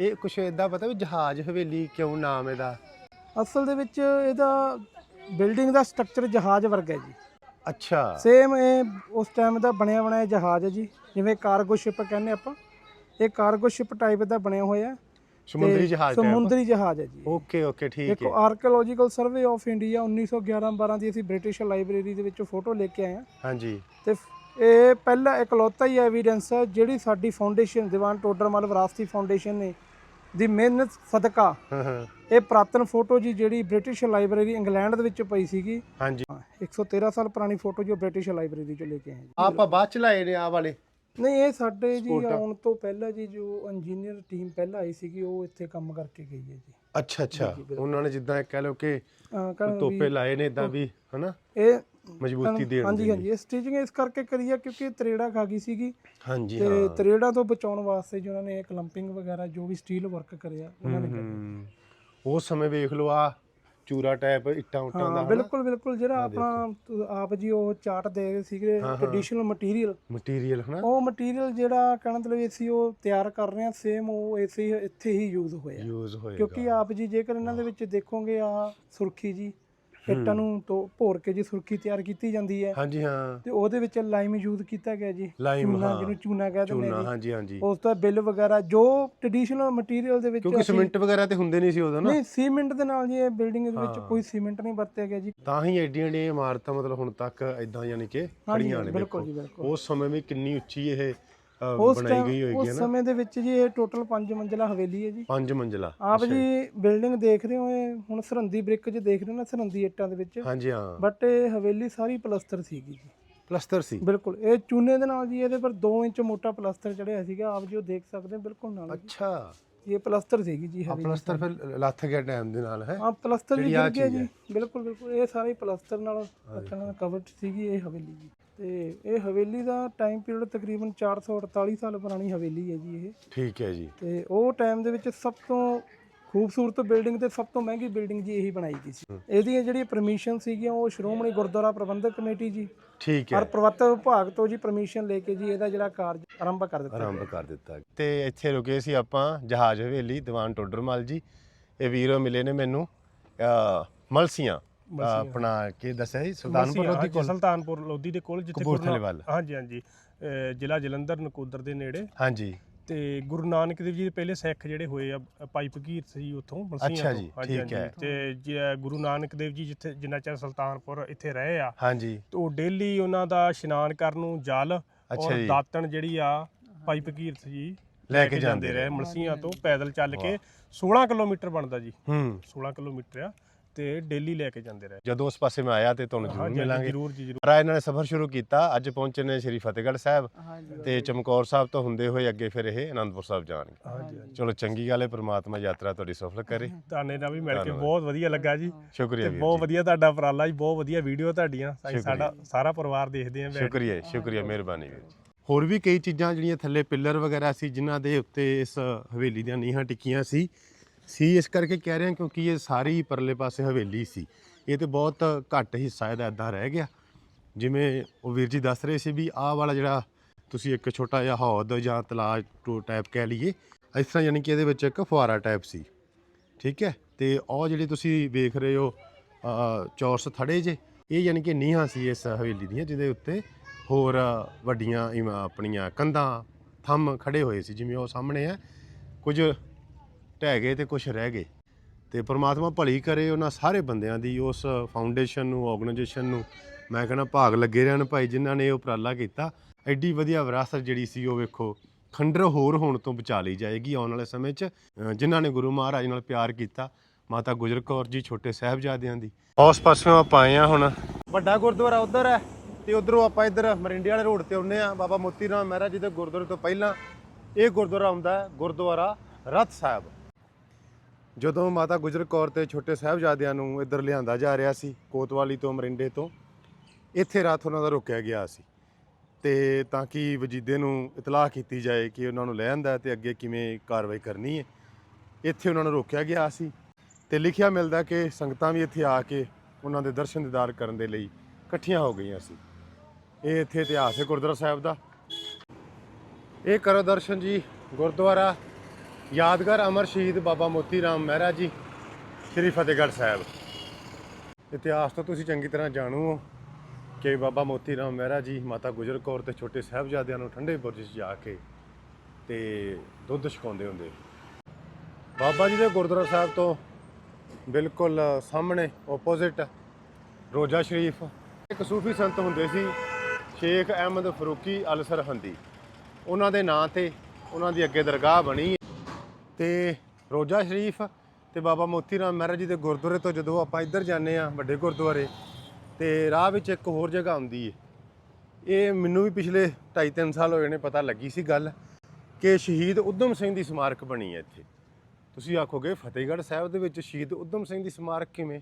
ਇਹ ਕੁਛ ਇਦਾਂ ਪਤਾ ਵੀ ਜਹਾਜ਼ ਹਵੇਲੀ ਕਿਉਂ ਨਾਮ ਇਹਦਾ? ਅਸਲ ਦੇ ਵਿੱਚ ਇਹਦਾ ਬਿਲਡਿੰਗ ਦਾ ਸਟਰਕਚਰ ਜਹਾਜ਼ ਵਰਗਾ ਹੈ ਜੀ। ਅੱਛਾ। ਸੇਮ ਇਹ ਉਸ ਟਾਈਮ ਦਾ ਬਣਿਆ ਬਣਾਇਆ ਜਹਾਜ਼ ਹੈ ਜੀ। ਜਿਵੇਂ ਕਾਰਗੋ ਸ਼ਿਪ ਕਹਿੰਦੇ ਆਪਾਂ। ਇਹ ਕਾਰਗੋ ਸ਼ਿਪ ਟਾਈਪ ਦਾ ਬਣਿਆ ਹੋਇਆ ਹੈ। ਸਮੁੰਦਰੀ ਜਹਾਜ਼ type? ਸਮੁੰਦਰੀ ਜਹਾਜ਼ ਹੈ ਜੀ। ਓਕੇ ਓਕੇ ਠੀਕ ਦੇਖੋ ਹੈ। ਆਰਕੀਓਲੋਜੀਕਲ ਸਰਵੇ ਆਫ ਇੰਡੀਆ 1911-12 ਦੀ ਅਸੀਂ ਬ੍ਰਿਟਿਸ਼ ਲਾਇਬ੍ਰੇਰੀ ਦੇ ਵਿੱਚੋਂ ਫੋਟੋ ਲੈ ਕੇ ਆਏ ਹਾਂ। ਹਾਂਜੀ। ਤੇ ਇਹ ਪਹਿਲਾ ਇਕਲੌਤਾ ਹੀ ਐਵੀਡੈਂਸ ਹੈ ਜਿਹੜੀ ਸਾਡੀ ਫਾਊਂਡੇਸ਼ਨ ਦੀਵਾਨ ਟੋਡਰਮਲ ਵਿਰਾਸਤੀ ਫਾਊਂਡੇਸ਼ਨ ਨੇ ਦੀ ਮਿਹਨਤ ਸਦਕਾ ਹਾਂ ਹਾਂ। ਇਹ ਪ੍ਰਾਤਨ ਫੋਟੋ ਜੀ ਜਿਹੜੀ ਬ੍ਰਿਟਿਸ਼ ਲਾਇਬ੍ਰੇਰੀ ਇੰਗਲੈਂਡ ਦੇ ਵਿੱਚ ਪਈ ਸੀਗੀ। ਹਾਂਜੀ। 113 ਸਾਲ ਪੁਰਾਣੀ ਫੋਟੋ ਜੋ ਬ੍ਰਿਟਿਸ਼ ਲਾਇਬ੍ਰੇਰੀ ਚੋਂ ਲੈ ਕੇ ਆਏ ਜੀ। ਆਪਾਂ ਬਾਅਦ ਚ ਲਾਏ ਨੇ ਆ ਵਾਲੇ। ਨਹੀਂ ਇਹ ਸਾਡੇ ਜੀ। ਆਉਣ ਤੋਂ ਪਹਿਲਾਂ ਜੀ ਜੋ ਇੰਜੀਨੀਅਰ ਟੀਮ ਪਹਿਲਾਂ ਆਈ ਸੀਗੀ ਉਹ ਇੱਥੇ ਕੰਮ ਕਰਕੇ ਗਈ ਹੈ ਜੀ। ਅੱਛਾ ਅੱਛਾ। ਉਹਨਾਂ ਨੇ ਜਿੱਦਾਂ ਕਹਿ ਲਓ ਕਿ ਤੋਪੇ ਲਾਏ ਨੇ ਇਦਾਂ ਵੀ ਹਨਾ? ਇਹ ਮਜ਼ਬੂਤੀ ਦੇਣ ਹਾਂਜੀ ਹਾਂਜੀ। ਇਹ ਸਟਿਚਿੰਗ ਇਸ ਕਰਕੇ ਕਰੀ ਆ ਕਿਉਂਕਿ ਤਰੇੜਾ ਖਾ ਗਈ ਸੀਗੀ। ਹਾਂਜੀ ਤੇ ਤਰੇੜਾ ਤੋਂ ਬਚਾਉਣ ਵਾਸਤੇ ਜੀ ਉਹਨਾਂ ਨੇ ਇਹ ਕਲੰਪਿੰਗ ਵਗੈਰਾ ਜੋ ਵੀ ਸਟੀਲ ਵਰਕ ਕਰਿਆ ਉਹਨਾਂ ਨੇ ਕਰਿਆ ਉਸ ਸਮੇਂ ਵੇਖ ਲਓ ਆ ਚੂਰਾ ਟਾਈਪ ਇੱਟਾਂ ਉੱਟਾਂ ਦਾ ਹਾਂ ਹਨਾ? ਬਿਲਕੁਲ ਬਿਲਕੁਲ। ਜਿਹੜਾ ਆਪਣਾ ਤੁ- ਆਪ ਜੀ ਉਹ ਚਾਰਟ ਦੇ ਰਹੇ ਸੀਗੇ ਟ੍ਰੈਡੀਸ਼ਨਲ ਮਟੀਰੀਅਲ ਮਟੀਰੀਅਲ ਹਨਾ? ਉਹ ਮਟੀਰੀਅਲ ਜਿਹੜਾ ਕਹਿਣ ਦਾ ਮਤਲਬ ਅਸੀਂ ਉਹ ਤਿਆਰ ਕਰ ਰਹੇ ਹਾਂ ਸੇਮ ਉਹ ਇਸੇ ਇੱਥੇ ਹੀ ਯੂਜ਼ ਹੋਇਆ। ਯੂਜ਼ ਹੋਏਗਾ। ਕਿਉਂਕਿ ਆਪ ਜੀ ਜੇਕਰ ਇਹਨਾਂ ਦੇ ਵਿੱਚ ਦੇਖੋਗੇ ਆ ਸੁਰਖੀ ਜੀ ਇੱਟਾਂ ਨੂੰ ਤੋਂ ਭੋਰ ਕੇ ਜੀ ਸੁਰਖੀ ਤਿਆਰ ਕੀਤੀ ਜਾਂਦੀ ਹੈ। ਹਾਂਜੀ ਹਾਂ। ਤੇ ਉਹਦੇ ਵਿੱਚ ਲਾਈਮ ਯੂਜ਼ ਕੀਤਾ ਗਿਆ ਜੀ। ਲਾਈਮ ਹਾਂ। ਜਿਹਨੂੰ ਚੂਨਾ ਕਹਿ ਦਿੰਦੇ ਚੂਨਾ ਹਾਂਜੀ ਹਾਂਜੀ। ਉਸ ਤੋਂ ਬਿੱਲ ਵਗੈਰਾ ਜੋ ਟ੍ਰੈਡੀਸ਼ਨਲ ਮਟੀਰੀਅਲ ਦੇ ਵਿੱਚ ਕਿਉਂਕਿ ਸਿਮੈਂਟ ਵਗੈਰਾ ਤੇ ਹੁੰਦੇ ਨਹੀਂ ਸੀ ਉਦੋਂ ਨਾ। ਨਹੀਂ ਸੀਮੈਂਟ ਦੇ ਨਾਲ ਜੀ ਇਹ ਬਿਲਡਿੰਗ ਦੇ ਵਿੱਚ ਕੋਈ ਸੀਮੈਂਟ ਨਹੀਂ ਵਰਤਿਆ ਗਿਆ ਜੀ। ਤਾਂ ਹੀ ਐਡੀਆਂ ਐਡੀਆਂ ਇਮਾਰਤਾਂ ਮਤਲਬ ਹੁਣ ਤੱਕ ਇਦਾਂ ਯਾਨੀ ਕਿ ਖੜੀਆਂ ਨੇ ਬਿਲਕੁਲ ਦੇਖੋ। ਜੀ ਬਿਲਕੁਲ। ਉਸ ਸਮੇਂ ਵੀ ਕਿੰਨੀ ਉੱਚੀ ਇਹ ਉਸ ਬਣਾਈ ਗਈ ਹੋਏਗੀ ਉਸ ਹੈ ਨਾ? ਸਮੇਂ ਦੇ ਵਿੱਚ ਜੀ ਇਹ ਟੋਟਲ 5 ਮੰਜ਼ਿਲਾ ਹਵੇਲੀ ਹੈ ਜੀ। ਪੰਜ ਮੰਜ਼ਲਾ ਆਪ ਜੀ ਬਿਲਡਿੰਗ ਦੇਖ ਰਹੇ ਹੋ ਇਹ? ਹੁਣ ਸਰਹੰਦੀ ਬ੍ਰਿਕ 'ਚ ਦੇਖ ਰਹੇ ਹੋ ਨਾ ਸਰਹੰਦੀ ਇੱਟਾਂ ਦੇ ਵਿੱਚ? ਹਾਂਜੀ ਹਾਂ। ਬਟ ਇਹ ਹਵੇਲੀ ਸਾਰੀ ਪਲਸਤਰ ਸੀਗੀ ਜੀ। ਪਲਸਤਰ ਸੀ? ਬਿਲਕੁਲ ਇਹ ਚੂਨੇ ਦੇ ਨਾਲ ਜੀ ਇਹਦੇ ਪਰ 2 ਇੰਚ ਮੋਟਾ ਪਲਸਤਰ ਚੜਿਆ ਸੀਗਾ ਆਪ ਜੀ ਉਹ ਦੇਖ ਸਕਦੇ ਹੋ ਬਿਲਕੁਲ ਨਾਲ। ਅੱਛਾ। ਇਹ ਪਲਸਤਰ ਸੀਗੀ ਜੀ ਹਵੇਲੀ ਪਲਸਤਰ ਫਿਰ ਲੱਥ ਗਿਆ ਟਾਈਮ ਦੇ ਨਾਲ ਹੈ? ਹਾਂ ਪਲਸਤਰ ਵੀ ਗਿਰ ਗਿਆ ਜੀ। ਬਿਲਕੁਲ ਬਿਲਕੁਲ ਇਹ ਸਾਰੇ ਪਲਸਤਰ ਨਾਲ ਨਾਲ ਕਵਰਡ ਸੀਗੀ ਇਹ ਹਵੇਲੀ ਜੀ। ਤੇ ਇਹ ਹਵੇਲੀ ਦਾ ਟਾਈਮ ਪੀਰੀਅਡ ਤਕਰੀਬਨ 448 ਸਾਲ ਪੁਰਾਣੀ ਹਵੇਲੀ ਹੈ ਜੀ ਇਹ। ਠੀਕ ਹੈ ਜੀ। ਤੇ ਉਹ ਟਾਈਮ ਦੇ ਵਿੱਚ ਸਭ ਤੋਂ ਖੂਬਸੂਰਤ ਬਿਲਡਿੰਗ ਤੇ ਸਭ ਤੋਂ ਮਹਿੰਗੀ ਬਿਲਡਿੰਗ ਜੀ ਇਹੀ ਬਣਾਈ ਗਈ ਸੀ। ਇਹਦੀਆਂ ਜਿਹੜੀਆਂ ਪਰਮਿਸ਼ਨ ਸੀਗੀਆਂ ਉਹ ਸ਼੍ਰੋਮਣੀ ਗੁਰਦੁਆਰਾ ਪ੍ਰਬੰਧਕ ਕਮੇਟੀ ਜੀ ਠੀਕ ਔਰ ਹੈ ਪ੍ਰਵਤ ਵਿਭਾਗ ਤੋਂ ਜੀ ਪਰਮਿਸ਼ਨ ਲੈ ਕੇ ਜੀ ਇਹਦਾ ਜਿਹੜਾ ਕਾਰਜ ਆਰੰਭ ਕਰ ਦਿੱਤਾ। ਆਰੰਭ ਕਰ ਦਿੱਤਾ। ਤੇ ਇੱਥੇ ਰੁਕੇ ਸੀ ਆਪਾਂ ਜਹਾਜ਼ ਹਵੇਲੀ ਦੀਵਾਨ ਟੋਡਰਮਲ ਜੀ। ਇਹ ਵੀਰੋ ਮਿਲੇ ਨੇ ਮੈਨੂੰ ਮਲਸੀਆਂ। ਆਪਣਾ ਕੀ ਦੱਸਿਆ ਜੀ ਸੁਲਤਾਨਪੁਰ ਲੋਧੀ ਕੋਲ? ਸੁਲਤਾਨਪੁਰ ਲੋਧੀ ਦੇ ਕੋਲ ਜਿੱਥੇ ਕਪੂਰਥਲੇ ਵੱਲ। ਨਾਨਕ- ਹਾਂਜੀ। ਹਾਂਜੀ ਜ਼ਿਲ੍ਹਾ ਜਲੰਧਰ ਨਕੋਦਰ ਦੇ ਨੇੜੇ। ਹਾਂਜੀ। ਤੇ ਗੁਰੂ ਨਾਨਕ ਦੇਵ ਜੀ ਦੇ ਪਹਿਲੇ ਸਿੱਖ ਜਿਹੜੇ ਹੋਏ ਆ ਪਾਈਪ ਘੀਰ ਸੀ ਉੱਥੋਂ ਮਲਸੀਆਂ ਅੱਛਾ ਤੋਂ। ਜੀ, ਹਾਂਜੀ, ਠੀਕ ਹਾਂਜੀ। ਹੈ। ਤੇ ਜੇ ਗੁਰੂ ਨਾਨਕ ਦੇਵ ਜੀ ਜਿੱਥੇ ਜਿੰਨਾ ਚਿਰ ਸੁਲਤਾਨਪੁਰ ਇੱਥੇ ਰਹੇ ਆ ਹਾਂਜੀ। ਤੇ ਉਹ ਡੇਲੀ ਉਹਨਾਂ ਦਾ ਇਸ਼ਨਾਨ ਕਰਨ ਨੂੰ ਜਲ ਔਰ। ਦਾਤਣ ਜਿਹੜੀ ਆ ਪਾਈਪ ਘੀਰ ਜੀ ਲੈ ਕੇ ਜਾਂਦੇ ਰਹੇ। ਮਲਸੀਆਂ ਤੋਂ ਪੈਦਲ ਚੱਲ ਕੇ 16 ਕਿਲੋਮੀਟਰ ਬਣਦਾ ਜੀ। ਹੂੰ। 16 ਕਿਲੋਮੀਟਰ ਆ। ਤੇ ਡੇਲੀ ਲੈ ਕੇ ਜਾਂਦੇ ਰਹੇ। ਜਦੋਂ ਉਸ ਪਾਸੇ ਮੈਂ ਆਇਆ ਤੇ ਤੁਹਾਨੂੰ ਜ਼ਰੂਰ ਹਾਂਜੀ, ਮਿਲਾਂਗੇ। ਜਰੂਰ ਜੀ ਜਰੂਰ। ਰਾ ਇਹਨਾਂ ਨੇ ਸਫ਼ਰ ਸ਼ੁਰੂ ਕੀਤਾ। ਅੱਜ ਪਹੁੰਚੇ ਨੇ ਸ਼੍ਰੀ ਫਤਿਹਗੜ੍ਹ ਸਾਹਿਬ ਤੇ ਚਮਕੌਰ ਸਾਹਿਬ ਤੋਂ ਹੁੰਦੇ ਹੋਏ ਅੱਗੇ ਫਿਰ ਇਹ ਆਨੰਦਪੁਰ ਸਾਹਿਬ ਜਾਣਗੇ। ਹਾਂਜੀ ਚਲੋ ਚੰਗੀ ਗੱਲ ਹੈ ਪ੍ਰਮਾਤਮਾ ਯਾਤਰਾ ਤੁਹਾਡੀ ਸਫਲ ਕਰੇ। ਤੁਹਾਨੇ ਨਾਲ ਵੀ ਮਿਲ ਕੇ ਬਹੁਤ ਵਧੀਆ ਲੱਗਾ ਜੀ। ਸ਼ੁਕਰੀਆ ਤੇ ਵੀਰ ਬਹੁਤ ਜੀ। ਵਧੀਆ ਤੁਹਾਡਾ ਉਪਰਾਲਾ ਜੀ ਬਹੁਤ ਵਧੀਆ ਵੀਡੀਓ ਤੁਹਾਡੀਆਂ। ਅਸੀਂ ਸਾਡਾ ਸਾਰਾ ਪਰਿਵਾਰ ਦੇਖਦੇ ਆਂ ਬੈਠ ਕੇ। ਸ਼ੁਕਰੀਆ ਸ਼ੁਕਰੀਆ ਮਿਹਰਬਾਨੀ ਵੀਰ ਜੀ। ਹੋਰ ਵੀ ਕਈ ਚੀਜ਼ਾਂ ਜਿਹੜੀਆਂ ਥੱਲੇ ਪਿੱਲਰ ਵਗੈਰਾ ਸੀ ਜਿਨ੍ਹਾਂ ਦੇ ਉੱਤੇ ਇਸ ਹਵੇਲੀ ਦੀਆਂ ਨੀਹਾਂ ਟਿੱਕੀਆਂ ਸੀ ਸੀ, ਇਸ ਕਰਕੇ ਕਹਿ ਰਹੇ ਹਾਂ ਕਿਉਂਕਿ ਇਹ ਸਾਰੀ ਪਰਲੇ ਪਾਸੇ ਹਵੇਲੀ ਸੀ। ਇਹ ਤੇ ਬਹੁਤ ਘੱਟ ਹਿੱਸਾ ਇਹਦਾ ਇਦਾਂ ਰਹਿ ਗਿਆ। ਜਿਵੇਂ ਉਹ ਵੀਰ ਜੀ ਦੱਸ ਰਹੇ ਸੀ ਵੀ ਆਹ ਵਾਲਾ ਜਿਹੜਾ ਤੁਸੀਂ ਇੱਕ ਛੋਟਾ ਜਿਹਾ ਹੌਦ ਜਾਂ ਤਲਾਅ ਟੂ ਟਾਈਪ ਕਹਿ ਲਈਏ, ਇਸ ਤਰ੍ਹਾਂ ਯਾਨੀ ਕਿ ਇਹਦੇ ਵਿੱਚ ਇੱਕ ਫੁਆਰਾ ਟਾਈਪ ਸੀ। ਠੀਕ ਹੈ? ਤੇ ਉਹ ਜਿਹੜੇ ਤੁਸੀਂ ਵੇਖ ਰਹੇ ਹੋ ਚੌਰਸ ਥੜੇ ਜੇ, ਇਹ ਯਾਨੀ ਕਿ ਨੀਹਾਂ ਸੀ ਇਸ ਹਵੇਲੀ ਦੀਆਂ, ਜਿਹਦੇ ਉੱਤੇ ਹੋਰ ਵੱਡੀਆਂ ਇਮ- ਆਪਣੀਆਂ ਕੰਧਾਂ, ਥੰਮ ਖੜੇ ਹੋਏ ਸੀ, ਜਿਵੇਂ ਉਹ ਸਾਹਮਣੇ ਹੈ। ਕੁਝ ਢਹਿ ਗਏ ਤੇ ਕੁਝ ਰਹਿ ਗਏ। ਤੇ ਪ੍ਰਮਾਤਮਾ ਭਲੀ ਕਰੇ ਉਹਨਾਂ ਸਾਰੇ ਬੰਦਿਆਂ ਦੀ, ਉਸ ਫਾਊਂਡੇਸ਼ਨ ਨੂੰ ਆਰਗੇਨਾਈਜੇਸ਼ਨ ਨੂੰ। ਮੈਂ ਕਹਿੰਦਾ ਭਾਗ ਲੱਗੇ ਰਹਿਣ ਭਾਈ, ਜਿਨ੍ਹਾਂ ਨੇ ਇਹ ਉਪਰਾਲਾ ਕੀਤਾ। ਐਡੀ ਵਧੀਆ ਵਿਰਾਸਤ ਜਿਹੜੀ ਸੀ ਉਹ ਵੇਖੋ, ਖੰਡਰ ਹੋਰ ਹੋਣ ਤੋਂ ਬਚਾ ਲਈ ਜਾਏਗੀ ਆਉਣ ਵਾਲੇ ਸਮੇਂ 'ਚ ਜਿਨ੍ਹਾਂ ਨੇ ਗੁਰੂ ਮਹਾਰਾਜ ਨਾਲ ਪਿਆਰ ਕੀਤਾ, ਮਾਤਾ ਗੁਜਰ ਕੌਰ ਜੀ ਛੋਟੇ ਸਾਹਿਬਜ਼ਾਦਿਆਂ ਦੀ। ਆਸ ਪਾਸਿਓਂ ਆਪਾਂ ਆਏ ਆ ਹੁਣ। ਵੱਡਾ ਗੁਰਦੁਆਰਾ ਉਧਰ ਹੈ, ਤੇ ਉਧਰੋਂ ਆਪਾਂ ਇੱਧਰ ਮਰਿੰਡੇ ਵਾਲੇ ਰੋਡ ਤੇ ਆਉਂਦੇ ਆ ਬਾਬਾ ਮੋਤੀ ਰਾਮ ਮਹਿਰਾ ਜੀ ਦੇ ਗੁਰਦੁਆਰੇ ਤੋਂ ਪਹਿਲਾਂ ਇਹ ਗੁਰਦੁਆਰਾ ਆਉਂਦਾ ਹੈ ਗੁਰਦੁਆਰਾ ਰਤ ਸਾਹਿਬ। ਜਦੋਂ ਮਾਤਾ ਗੁਜਰ ਕੌਰ ਤੇ ਛੋਟੇ ਸਾਹਿਬਜ਼ਾਦਿਆਂ ਨੂੰ ਇੱਧਰ ਲਿਆਂਦਾ ਜਾ ਰਿਹਾ ਸੀ, ਕੋਤਵਾਲੀ ਤੋਂ ਮਰਿੰਡੇ ਤੋਂ, ਇੱਥੇ ਰਾਤ ਉਹਨਾਂ ਦਾ ਰੋਕਿਆ ਗਿਆ ਸੀ। ਤੇ ਤਾਂ ਕਿ ਵਜੀਦੇ ਨੂੰ ਇਤਲਾਹ ਕੀਤੀ ਜਾਏ ਕਿ ਉਹਨਾਂ ਨੂੰ ਲੈ ਆਂਦਾ ਤੇ ਅੱਗੇ ਕਿਵੇਂ ਕਾਰਵਾਈ ਕਰਨੀ ਹੈ, ਇੱਥੇ ਉਹਨਾਂ ਨੂੰ ਰੋਕਿਆ ਗਿਆ ਸੀ। ਤੇ ਲਿਖਿਆ ਮਿਲਦਾ ਕਿ ਸੰਗਤਾਂ ਵੀ ਇੱਥੇ ਆ ਕੇ ਉਹਨਾਂ ਦੇ ਦਰਸ਼ਨ ਦੀਦਾਰ ਕਰਨ ਦੇ ਲਈ ਇਕੱਠੀਆਂ ਹੋ ਗਈਆਂ ਸੀ। ਇਹ ਇੱਥੇ ਇਤਿਹਾਸ ਹੈ ਗੁਰਦੁਆਰਾ ਸਾਹਿਬ ਦਾ। ਇਹ ਕਰੋ ਦਰਸ਼ਨ ਜੀ, ਗੁਰਦੁਆਰਾ ਯਾਦਗਾਰ ਅਮਰ ਸ਼ਹੀਦ ਬਾਬਾ ਮੋਤੀ ਰਾਮ ਮਹਿਰਾ ਜੀ, ਸ੍ਰੀ ਫਤਿਹਗੜ੍ਹ ਸਾਹਿਬ। ਇਤਿਹਾਸ ਤੋਂ ਤੁਸੀਂ ਚੰਗੀ ਤਰ੍ਹਾਂ ਜਾਣੂ ਹੋ ਕਿ ਬਾਬਾ ਮੋਤੀ ਰਾਮ ਮਹਿਰਾ ਜੀ, ਮਾਤਾ ਗੁਜਰ ਕੌਰ ਤੇ ਛੋਟੇ ਸਾਹਿਬਜ਼ਾਦਿਆਂ ਨੂੰ ਠੰਡੇ ਬੁਰਜ 'ਚ ਜਾ ਕੇ ਤੇ ਦੁੱਧ ਛਕਾਉਂਦੇ ਹੁੰਦੇ। ਬਾਬਾ ਜੀ ਦੇ ਗੁਰਦੁਆਰਾ ਸਾਹਿਬ ਤੋਂ ਬਿਲਕੁਲ ਸਾਹਮਣੇ ਆਪੋਜ਼ਿਟ ਰੋਜ਼ਾ ਸ਼ਰੀਫ। ਇੱਕ ਸੂਫੀ ਸੰਤ ਹੁੰਦੇ ਸੀ, ਸ਼ੇਖ ਅਹਿਮਦ ਫਰੂਕੀ ਅਲ ਸਰਹੰਦੀ ਉਹਨਾਂ ਦੇ ਨਾਂ ਤੇ ਉਹਨਾਂ ਦੀ ਅੱਗੇ ਦਰਗਾਹ ਬਣੀ। ਤੇ ਰੋਜ਼ਾ ਸ਼ਰੀਫ ਤੇ ਬਾਬਾ ਮੋਤੀ ਰਾਮ ਮਹਿਰਾ ਜੀ ਦੇ ਗੁਰਦੁਆਰੇ ਤੋਂ ਜਦੋਂ ਆਪਾਂ ਇੱਧਰ ਜਾਂਦੇ ਆ ਵੱਡੇ ਗੁਰਦੁਆਰੇ, ਤੇ ਰਾਹ ਵਿੱਚ ਇੱਕ ਹੋਰ ਜਗ੍ਹਾ ਆਉਂਦੀ ਏ। ਇਹ ਮੈਨੂੰ ਵੀ ਪਿਛਲੇ 2.5-3 ਸਾਲ ਹੋਏ ਨੇ ਪਤਾ ਲੱਗੀ ਸੀ ਗੱਲ ਕਿ ਸ਼ਹੀਦ ਉਧਮ ਸਿੰਘ ਦੀ ਸਮਾਰਕ ਬਣੀ ਹੈ ਇੱਥੇ। ਤੁਸੀਂ ਆਖੋਗੇ ਫਤਿਹਗੜ੍ਹ ਸਾਹਿਬ ਦੇ ਵਿੱਚ ਸ਼ਹੀਦ ਉਧਮ ਸਿੰਘ ਦੀ ਸਮਾਰਕ ਕਿਵੇਂ?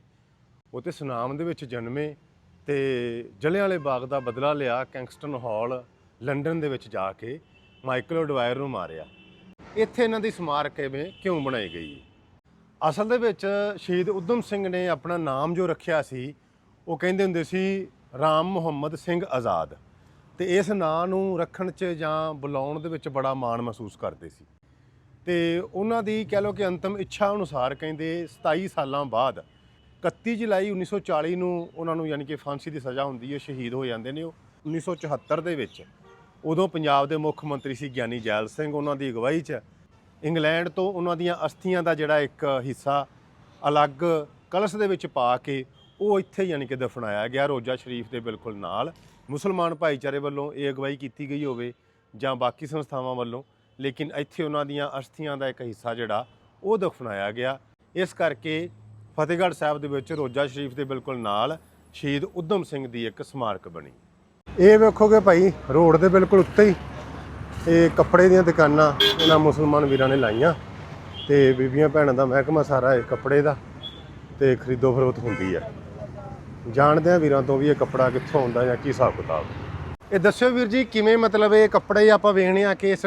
ਉਹ ਤੇ ਸੁਨਾਮ ਦੇ ਵਿੱਚ ਜਨਮੇ ਤੇ ਜਲਿਆਂਵਾਲੇ ਬਾਗ ਦਾ ਬਦਲਾ ਲਿਆ, ਕੈਂਗਸਟਨ ਹਾਲ, ਲੰਡਨ ਦੇ ਵਿੱਚ ਜਾ ਕੇ ਮਾਈਕਲ ਓਡਵਾਇਰ ਨੂੰ ਮਾਰਿਆ। ਇੱਥੇ ਇਹਨਾਂ ਦੀ ਸਮਾਰਕ ਕਿਵੇਂ, ਕਿਉਂ ਬਣਾਈ ਗਈ? ਹੈ ਅਸਲ ਦੇ ਵਿੱਚ ਸ਼ਹੀਦ ਉਧਮ ਸਿੰਘ ਨੇ ਆਪਣਾ ਨਾਮ ਜੋ ਰੱਖਿਆ ਸੀ, ਉਹ ਕਹਿੰਦੇ ਹੁੰਦੇ ਸੀ ਰਾਮ ਮੁਹੰਮਦ ਸਿੰਘ ਆਜ਼ਾਦ। ਤੇ ਇਸ ਨਾਂ ਨੂੰ ਰੱਖਣ 'ਚ ਜਾਂ ਬੁਲਾਉਣ ਦੇ ਵਿੱਚ ਬੜਾ ਮਾਣ ਮਹਿਸੂਸ ਕਰਦੇ ਸੀ। ਤੇ ਉਹਨਾਂ ਦੀ ਕਹਿ ਲਓ ਕਿ ਅੰਤਮ ਇੱਛਾ ਅਨੁਸਾਰ ਕਹਿੰਦੇ 27 ਸਾਲਾਂ ਬਾਅਦ 31 ਜੁਲਾਈ 1940 ਨੂੰ ਉਹਨਾਂ ਨੂੰ ਯਾਨੀ ਕਿ ਫਾਂਸੀ ਦੀ ਸਜ਼ਾ ਹੁੰਦੀ ਹੈ, ਸ਼ਹੀਦ ਹੋ ਜਾਂਦੇ ਨੇ ਉਹ। 1974 ਦੇ ਵਿੱਚ ਉਦੋਂ ਪੰਜਾਬ ਦੇ ਮੁੱਖ ਮੰਤਰੀ ਸੀ ਗਿਆਨੀ ਜੈਲ ਸਿੰਘ, ਉਹਨਾਂ ਦੀ ਅਗਵਾਈ 'ਚ। ਇੰਗਲੈਂਡ ਤੋਂ ਉਹਨਾਂ ਦੀਆਂ ਅਸਥੀਆਂ ਦਾ ਜਿਹੜਾ ਇੱਕ ਹਿੱਸਾ ਅਲੱਗ ਕਲਸ਼ ਦੇ ਵਿੱਚ ਪਾ ਕੇ ਉਹ ਇੱਥੇ ਯਾਨੀ ਕਿ ਦਫਨਾਇਆ ਗਿਆ, ਰੋਜ਼ਾ ਸ਼ਰੀਫ ਦੇ ਬਿਲਕੁਲ ਨਾਲ। ਮੁਸਲਮਾਨ ਭਾਈਚਾਰੇ ਵੱਲੋਂ ਇਹ ਅਗਵਾਈ ਕੀਤੀ ਗਈ ਹੋਵੇ ਜਾਂ ਬਾਕੀ ਸੰਸਥਾਵਾਂ ਵੱਲੋਂ, ਲੇਕਿਨ ਇੱਥੇ ਉਹਨਾਂ ਦੀਆਂ ਅਸਥੀਆਂ ਦਾ ਇੱਕ ਹਿੱਸਾ ਜਿਹੜਾ ਉਹ ਦਫਨਾਇਆ ਗਿਆ। ਇਸ ਕਰਕੇ ਫਤਿਹਗੜ੍ਹ ਸਾਹਿਬ ਦੇ ਵਿੱਚ ਰੋਜ਼ਾ ਸ਼ਰੀਫ ਦੇ ਬਿਲਕੁਲ ਨਾਲ ਸ਼ਹੀਦ ਉਧਮ ਸਿੰਘ ਦੀ ਇੱਕ ਸਮਾਰਕ ਬਣੀ। ਇਹ ਵੇਖੋਗੇ ਭਾਈ ਰੋਡ ਦੇ ਬਿਲਕੁਲ ਉੱਤੇ ਹੀ ਇਹ ਕੱਪੜੇ ਦੀਆਂ ਦੁਕਾਨਾਂ ਇਹਨਾਂ ਮੁਸਲਮਾਨ ਵੀਰਾਂ ਨੇ ਲਾਈਆਂ ਤੇ ਬੀਬੀਆਂ ਭੈਣਾਂ ਦਾ ਮਹਿਕਮਾ ਸਾਰਾ ਇਹ ਕੱਪੜੇ ਦਾ ਤੇ ਖਰੀਦੋ ਫਰੋਖਤ ਹੁੰਦੀ ਹੈ ਜਾਣਦੇ ਆ ਵੀਰਾਂ ਤੋਂ ਵੀ ਇਹ ਕੱਪੜਾ ਕਿੱਥੋਂ ਆਉਂਦਾ ਜਾਂ ਕੀ ਹਿਸਾਬ ਕਿਤਾਬ ਇਹ ਦੱਸਿਓ ਵੀਰ ਜੀ ਕਿਵੇਂ ਮਤਲਬ ਇਹ ਕੱਪੜੇ ਆਪਾਂ ਵੇਖਣੇ ਆ ਕਿ ਇਸ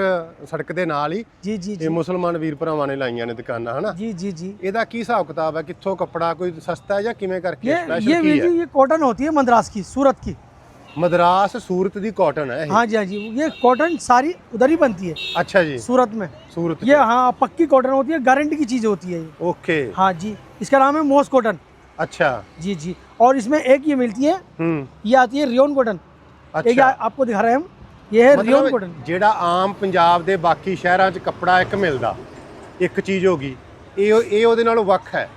ਸੜਕ ਦੇ ਨਾਲ ਹੀ ਜੀ ਜੀ ਇਹ ਜੀ ਮੁਸਲਮਾਨ ਵੀਰ ਭਰਾਵਾਂ ਨੇ ਲਾਈਆਂ ਨੇ ਦੁਕਾਨਾਂ ਹਨਾ जी जी जी ਇਹਦਾ ਕੀ ਹਿਸਾਬ ਕਿਤਾਬ ਹੈ ਕਿੱਥੋਂ ਕੱਪੜਾ ਕੋਈ ਸਸਤਾ ਹੈ ਜਾਂ ਕਿਵੇਂ ਕਰਕੇ ये ये ਸਪੈਸ਼ਲ वीर ਕੀ जी ਹੈ ये कॉटन होती है मद्रास की सूरत की ਮਦਰਾਸ ਸੂਰਤ ਦੀ ਕਾਟਨ ਹੈ ਇਹ हाँ जी हाँ जी ये कॉटन सारी उधर ही बनती है ਅੱਛਾ ਜੀ सूरत में ਸੂਰਤ ये हाँ पक्की कॉटन होती है गारंटी की चीज़ होती है ये ਓਕੇ हाँ जी इसका नाम है मोस कॉटन ਅੱਛਾ जी जी और इसमें एक ये मिलती है ਹੂੰ ये आती है रियोन कॉटन एक ये ਅੱਛਾ आपको दिखा रहे हैं हम ये है रियोन ਮਤਲਬ कॉटन ਜਿਹੜਾ ਆਮ ਪੰਜਾਬ ਦੇ ਬਾਕੀ ਸ਼ਹਿਰਾਂ 'ਚ ਕੱਪੜਾ ਇੱਕ ਮਿਲਦਾ ਇੱਕ ਚੀਜ਼ ਹੋ ਗਈ ਇਹ ਇਹ ਉਹਦੇ ਨਾਲੋਂ ਵੱਖ ਹੈ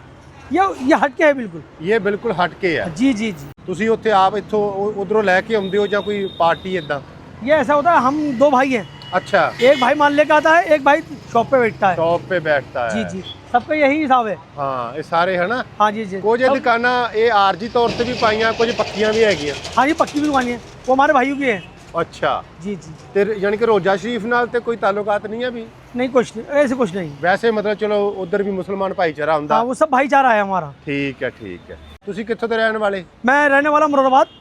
ये ये हटके है बिल्कुल ਇਹ ਬਿਲਕੁਲ ਹਟ ਕੇ ਹੈ जी जी जी ਤੁਸੀਂ ਉੱਥੇ ਆਪ ਇੱਥੋਂ ਉਧਰੋਂ ਲੈ ਕੇ ਆਉਂਦੇ ਹੋ ਜਾਂ ਕੋਈ ਪਾਰਟੀ ਇਦਾਂ ये ऐसा होता है हम दो भाई हैं ਅੱਛਾ एक भाई माल लेकर आता है एक भाई शॉप पे बैठता है ਸ਼ੌਪ 'ਤੇ ਬੈਠਦਾ ਹੈ जी जी सबका यही हिसाब है ਹਾਂ ਇਹ ਸਾਰੇ ਹਨਾ हाँ जी जी ਕੁਝ ਇਹ सब- ਦੁਕਾਨਾਂ ਇਹ ਆਰਜੀ ਤੌਰ ਤੇ ਵੀ ਪਾਈਆਂ ਕੁਝ ਪੱਕੀਆਂ ਵੀ ਹੈਗੀਆਂ हाँ जी पक्की भी दुकान है वो हमारे भाइयों की है ਅੱਛਾ जी जी ਤੇ ਯਾਨੀ ਕਿ ਰੋਜ਼ਾ ਸ਼ਰੀਫ ਨਾਲ ਤੇ ਕੋਈ ਤਾਲੁਕਾਤ ਨਹੀਂ ਹੈ ਵੀ नहीं कुछ नहीं ऐसे कुछ नहीं ਵੈਸੇ ਮਤਲਬ ਚਲੋ ਉਧਰ ਵੀ ਮੁਸਲਮਾਨ ਭਾਈਚਾਰਾ ਹੁੰਦਾ हाँ वो सब भाईचारा है हमारा ਠੀਕ ਹੈ ठीक ਹੈ ਤੁਸੀਂ ਕਿੱਥੋਂ ਦੇ ਰਹਿਣ ਵਾਲੇ मैं रहने वाला मुरादाबाद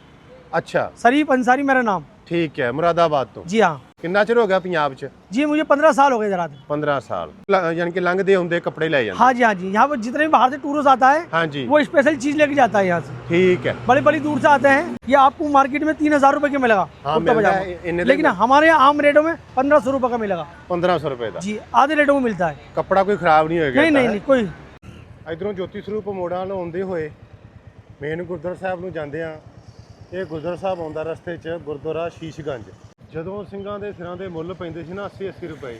ਅੱਛਾ शरीफ अंसारी मेरा नाम ਠੀਕ ਹੈ ਮੁਰਾਦਾਬਾਦ ਤੋਂ जी हाँ ਕਿੰਨਾ ਚਿਰ ਹੋ ਗਿਆ ਪੰਜਾਬ 'ਚ जी मुझे पंद्रह साल हो गए जरा 15 ਸਾਲ ਲ- ਯਾਨੀ ਕਿ ਲੰਘਦੇ ਹੁੰਦੇ ਕੱਪੜੇ ਲੈ ਜਾਂਦੇ हाँ जी हाँ जी यहाँ पर जितने भी बाहर से टूरिस्ट आता है ਹਾਂਜੀ वो स्पेशल चीज लेके जाता है यहाँ से ਠੀਕ ਹੈ बड़ी बड़ी दूर से आते हैं ये आपको मार्केट में तीन हजार रुपए के मिलेगा हाँ, कुर्ता मिलता पजामा। है, इन्हें तो- लेकिन हमारे यहाँ आम रेटों में पंद्रह सौ रुपए का मिलेगा 1500 ਰੁਪਏ ਦਾ जी आधे रेटों में मिलता है ਕੱਪੜਾ ਕੋਈ ਖਰਾਬ ਨਹੀਂ ਹੋਏਗਾ नहीं नहीं नहीं कोई ਇਧਰੋਂ ਜੋਤੀ ਸਰੂਪ ਮੋੜਾਂ ਨੂੰ ਆਉਂਦੇ ਹੋਏ ਮੇਨ ਗੁਰਦੁਆਰਾ ਸਾਹਿਬ ਨੂੰ ਜਾਂਦੇ ਆ ਇਹ ਗੁਰਦੁਆਰਾ ਸਾਹਿਬ ਆਉਂਦਾ ਰਸਤੇ 'ਚ, ਗੁਰਦੁਆਰਾ ਸ਼ੀਸ਼ਗੰਜ। ਜਦੋਂ ਸਿੰਘਾਂ ਦੇ ਸਿਰਾਂ ਦੇ ਮੁੱਲ ਪੈਂਦੇ ਸੀ ਨਾ 80 80 ਰੁਪਏ,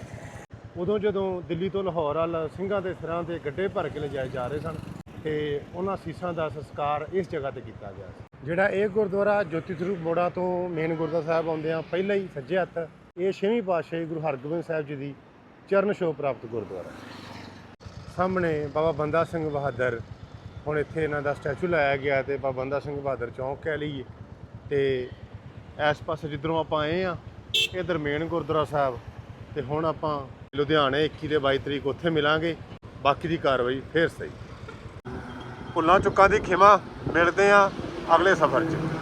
ਉਦੋਂ ਜਦੋਂ ਦਿੱਲੀ ਤੋਂ ਲਾਹੌਰ ਵੱਲ ਸਿੰਘਾਂ ਦੇ ਸਿਰਾਂ ਤੇ ਗੱਡੇ ਭਰ ਕੇ ਲਿਜਾਏ ਜਾ ਰਹੇ ਸਨ ਤੇ ਉਹਨਾਂ ਸੀਸਾਂ ਦਾ ਸੰਸਕਾਰ ਇਸ ਜਗ੍ਹਾ ਤੇ ਕੀਤਾ ਗਿਆ ਸੀ। ਜਿਹੜਾ ਇਹ ਗੁਰਦੁਆਰਾ ਜੋਤੀ ਸਰੂਪ ਮੋੜਾ ਤੋਂ ਮੇਨ ਗੁਰਦੁਆਰਾ ਸਾਹਿਬ ਆਉਂਦੇ ਆ ਪਹਿਲਾਂ ਹੀ ਸੱਜੇ ਹੱਥ, ਇਹ ਛੇਵੀਂ ਪਾਤਸ਼ਾਹੀ ਗੁਰੂ ਹਰਗੋਬਿੰਦ ਸਾਹਿਬ ਜੀ ਦੀ ਚਰਨ ਛੋਹ ਪ੍ਰਾਪਤ ਗੁਰਦੁਆਰਾ। ਸਾਹਮਣੇ ਬਾਬਾ ਬੰਦਾ ਸਿੰਘ ਬਹਾਦਰ ਹੁਣ ਇੱਥੇ ਇਹਨਾਂ ਦਾ ਸਟੈਚੂ ਲਾਇਆ ਗਿਆ ਤੇ ਬਾਬਾ ਬੰਦਾ ਸਿੰਘ ਬਹਾਦਰ ਚੌਂਕ ਕਹਿ ਲਈਏ। ਤੇ ਇਸ ਪਾਸੇ ਜਿੱਧਰੋਂ ਆਪਾਂ ਆਏ ਆ ਇਹ ਦਰਮੇਨ ਗੁਰਦੁਆਰਾ ਸਾਹਿਬ। ਤੇ ਹੁਣ ਆਪਾਂ ਲੁਧਿਆਣੇ 21 ਦੇ 22 ਤਰੀਕ ਉੱਥੇ ਮਿਲਾਂਗੇ। ਬਾਕੀ ਦੀ ਕਾਰਵਾਈ ਫੇਰ ਸਹੀ। ਭੁੱਲਾਂ ਚੁੱਕਾਂ ਦੀ ਖਿਮਾ, ਮਿਲਦੇ ਆ ਅਗਲੇ ਸਫ਼ਰ 'ਚ।